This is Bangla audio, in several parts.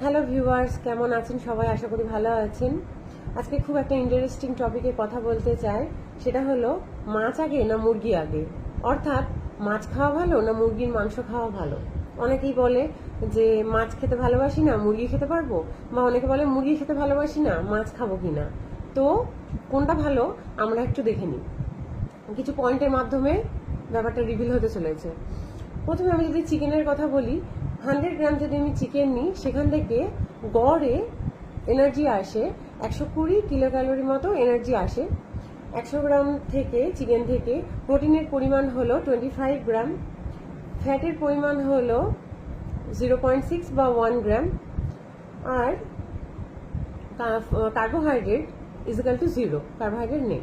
হ্যালো ভিউয়ার্স কেমন আছেন? সবাই আশা করি ভালো আছেন। আজকে খুব একটা ইন্টারেস্টিং টপিকে কথা বলতে চাই। সেটা হলো, মাছ আগে না মুরগি আগে? অর্থাৎ, মাছ খাওয়া ভালো না মুরগির মাংস খাওয়া ভালো? অনেকেই বলে যে, মাছ খেতে ভালোবাসি না, মুরগি খেতে পারব? বা অনেকে বলে, মুরগি খেতে ভালোবাসি না, মাছ খাব কি না তো, কোনটা ভালো আমরা একটু দেখে নিই। কিছু পয়েন্টের মাধ্যমে ব্যাপারটা রিভিল হতে চলেছে। প্রথমে আমি যদি চিকেনের কথা বলি হান্ড্রেড গ্রাম যদি আমি চিকেন নিই, সেখান থেকে গড়ে এনার্জি আসে একশো কুড়ি কিলো ক্যালোরি মতো এনার্জি আসে। একশো গ্রাম থেকে চিকেন থেকে প্রোটিনের পরিমাণ হলো টোয়েন্টি ফাইভ গ্রাম, ফ্যাটের পরিমাণ হলো জিরো পয়েন্ট সিক্স বা one gram, R carbohydrate is equal to zero carbohydrate নেই।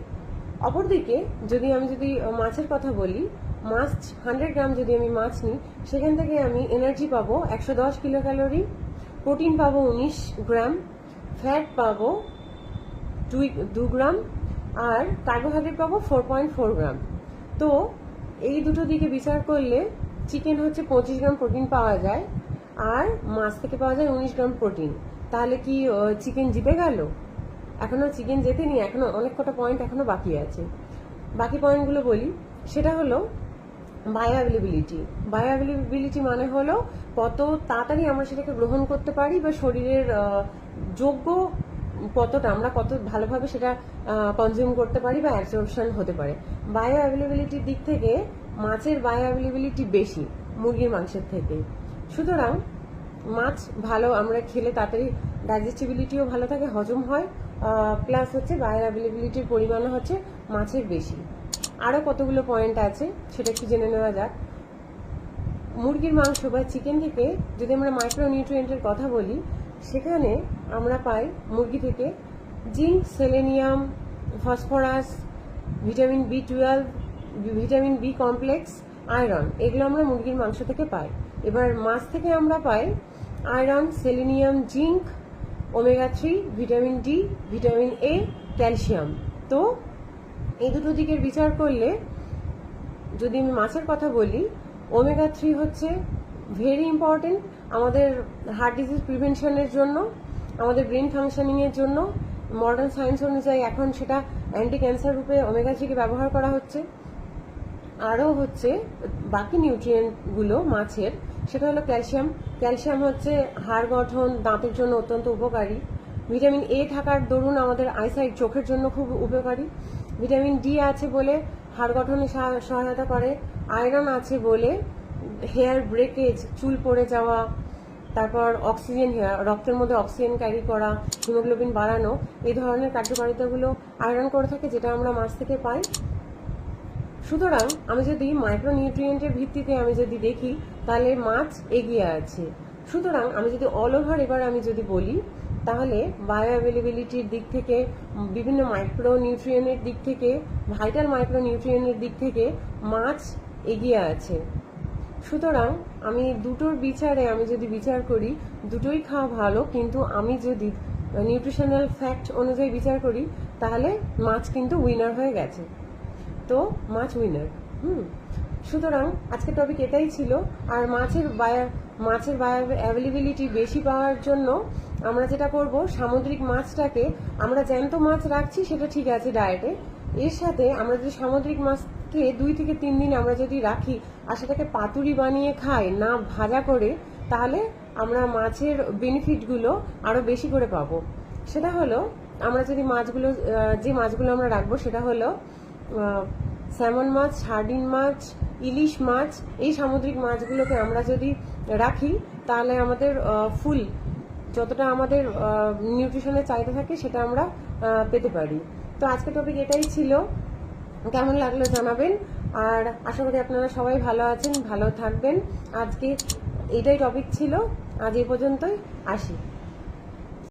অপরদিকে, যদি আমি যদি মাছের কথা বলি, মাছ হান্ড্রেড গ্রাম যদি আমি মাছ নিই, সেখান থেকে আমি এনার্জি পাবো একশো দশ কিলো ক্যালোরি প্রোটিন পাবো উনিশ গ্রাম ফ্যাট পাবো দুই, দু গ্রাম, আর কার্বোহাইড্রেট পাবো ফোর পয়েন্ট ফোর গ্রাম। তো এই দুটো দিকে বিচার করলে চিকেন হচ্ছে পঁচিশ গ্রাম প্রোটিন পাওয়া যায়, আর মাছ থেকে পাওয়া যায় উনিশ গ্রাম প্রোটিন তাহলে কি চিকেন জিতে গেল? এখনও চিকেন জেতেনি এখনও অনেক কটা পয়েন্ট এখনও বাকি আছে। বাকি পয়েন্টগুলো বলি। সেটা হলো বায়ো অ্যাভেলেবিলিটি বায়ো অ্যাভেলেবিলিটি মানে হলো কত তাড়াতাড়ি আমরা সেটাকে গ্রহণ করতে পারি বা শরীরের যোগ্য কতটা আমরা কত ভালোভাবে সেটা কনজিউম করতে পারি বা অ্যাবজর্পশন হতে পারে। বায়ো অ্যাভেলেবিলিটির দিক থেকে মাছের বায়ো অ্যাভেলেবিলিটি বেশি মুরগির মাংসের থেকে। সুতরাং মাছ ভালো, আমরা খেলে তাড়াতাড়ি ডাইজেস্টিবিলিটিও ভালো থাকে, হজম হয়। প্লাস হচ্ছে বায়ো অ্যাভেলেবিলিটির পরিমাণও হচ্ছে মাছের বেশি। আরও কতগুলো পয়েন্ট আছে সেটা একটু জেনে নেওয়া যাক। মুরগির মাংস বা চিকেন থেকে যদি আমরা মাইক্রো নিউট্রিয়েন্টের কথা বলি, সেখানে আমরা পাই মুরগি থেকে zinc selenium phosphorus vitamin B twelve vitamin B complex iron এগুলো আমরা মুরগির মাংস থেকে পাই। এবার মাছ থেকে আমরা পাই iron selenium zinc omega three, vitamin D, vitamin A, calcium. তো এই দুটো দিকের বিচার করলে, যদি আমি মাছের কথা বলি, ওমেগা থ্রি হচ্ছে ভেরি ইম্পর্টেন্ট আমাদের হার্ট ডিজিজ প্রিভেনশনের জন্য, আমাদের ব্রেন ফাংশনিংয়ের জন্য। মডার্ন সায়েন্স অনুযায়ী এখন সেটা অ্যান্টি ক্যান্সার রূপে ওমেগা থ্রিকে ব্যবহার করা হচ্ছে। আরও হচ্ছে, বাকি নিউট্রিয়েন্টগুলো মাছের, সেটা হলো ক্যালসিয়াম ক্যালসিয়াম হচ্ছে হাড় গঠন, দাঁতের জন্য অত্যন্ত উপকারী। ভিটামিন এ থাকার দরুন আমাদের আইসাইট চোখের জন্য খুব উপকারী। ভিটামিন ডি আছে বলে হাড় গঠনে সহায়তা করে। আয়রন আছে বলে হেয়ার ব্রেকেজ চুল পড়ে যাওয়া, তারপর অক্সিজেন রক্তের মধ্যে অক্সিজেন ক্যারি করা হিমোগ্লোবিন বাড়ানো, এই ধরনের কার্যকারিতাগুলো আয়রন করে থাকে, যেটা আমরা মাছ থেকে পাই। সুতরাং আমি যদি মাইক্রো নিউট্রিয়েন্টের ভিত্তিতে আমি যদি দেখি, তাহলে মাছ এগিয়ে আছে। সুতরাং আমি যদি অল ওভার এবার আমি যদি বলি, তাহলে বায়ো অ্যাভেলেবিলিটির দিক থেকে, বিভিন্ন মাইক্রো নিউট্রিয়েন্টের দিক থেকে ভাইটাল মাইক্রো নিউট্রিয়েন্টের দিক থেকে মাছ এগিয়ে আছে। সুতরাং আমি দুটোর বিচারে আমি যদি বিচার করি, দুটোই খাওয়া ভালো, কিন্তু আমি যদি নিউট্রিশনাল ফ্যাক্ট অনুযায়ী বিচার করি, তাহলে মাছ কিন্তু উইনার হয়ে গেছে। তো মাছ উইনার হুম। সুতরাং আজকের টপিক এটাই ছিল, আর মাছের বায়া মাছের বায়া অ্যাভেলেবিলিটি বেশি পাওয়ার জন্য আমরা যেটা করব, সামুদ্রিক মাছটাকে আমরা জ্যান্ত মাছ রাখছি, সেটা ঠিক আছে ডায়েটে এর সাথে আমরা যদি সামুদ্রিক মাছকে দুই থেকে তিন দিন আমরা যদি রাখি, আর সেটাকে পাতুরি বানিয়ে খাই, না ভাজা করে, তাহলে আমরা মাছের বেনিফিটগুলো আরও বেশি করে পাবো। সেটা হলো, আমরা যদি মাছগুলো যে মাছগুলো আমরা রাখব, সেটা হলো স্যামন মাছ সার্ডিন মাছ, ইলিশ মাছ, এই সামুদ্রিক মাছগুলোকে আমরা যদি রাখি, তাহলে আমাদের ফুল যতটা আমাদের নিউট্রিশনের চাহিদা থাকে সেটা আমরা পেতে পারি। তো আজকের টপিক এটাই ছিল। কেমন লাগল জানাবেন। আর আশা করি আপনারা সবাই ভালো আছেন, ভালো থাকবেন। আজকে এটাই টপিক ছিল। আজ এই পর্যন্তই। আসি।